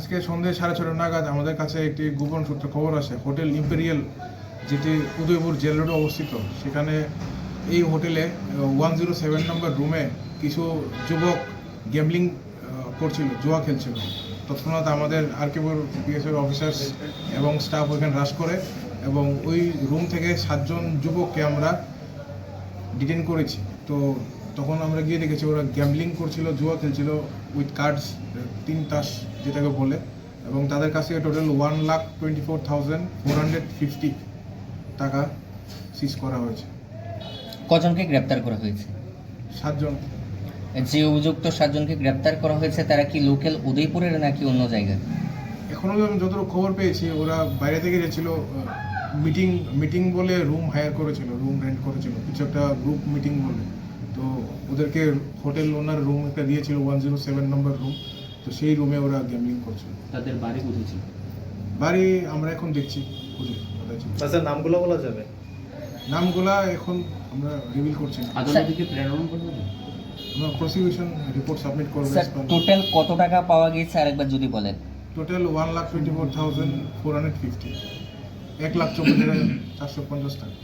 আজকে সন্ধ্যে সাড়ে ছটা নাগাদ আমাদের কাছে একটি গোপন সূত্রে খবর আসে হোটেল ইম্পেরিয়াল, যেটি উদয়পুর জেল রোডে অবস্থিত। সেখানে এই হোটেলে ওয়ান জিরো সেভেন নম্বর রুমে কিছু যুবক গেমলিং করছিল, জুয়া খেলছিল। তৎক্ষণাৎ আমাদের আরকেপুর পিএসএর অফিসার্স এবং স্টাফ ওইখানে হ্রাস করে এবং ওই রুম থেকে সাতজন যুবককে আমরা ডিটেন করেছি। তো তখন আমরা গিয়ে দেখেছি ওরা গ্যামলিং করছিল জুয়া খেলছিল উইথ কার্ডস তিন তাস যেটাকে বলে এবং তাদের কাছ থেকে total one lakh twenty four thousand four hundred fifty টাকা সিজ করা হয়েছে। কজনকে গ্রেপ্তার করা হয়েছে? সাতজন। যে অভিযুক্ত সাতজনকে গ্রেপ্তার করা হয়েছে তারা কি লোকাল উদয়পুরের নাকি অন্য জায়গায় এখনও আমি যতটুকু খবর পেয়েছি ওরা বাইরে থেকে গেছিল মিটিং মিটিং বলে রুম হায়ার করেছিল রুম রেন্ট করেছিল কিছু একটা গ্রুপ মিটিং বলে। তো ওদেরকে হোটেল ওনার রুম একটা দিয়েছিল one zero seven number room তো সেই রুমে ওরা গ্যামলিং করছিল তাদের বাড়ি কোথায় ছিল? বাড়ি আমরা এখন দেখছি খুঁজে কোথায় ছিল। আচ্ছা নামগুলো বলা যাবে? নামগুলা এখন আমরা রিভিল করছি না। আদালতে কি প্রেরণ করবে? আমরা প্রসিকিউশন রিপোর্ট সাবমিট করব স্যার টোটাল কত টাকা পাওয়া গেছে আরেকবার যদি বলেন। Total one lakh twenty four thousand four hundred fifty এক লাখ চব্বিশ হাজার চারশো পঞ্চাশ টাকা।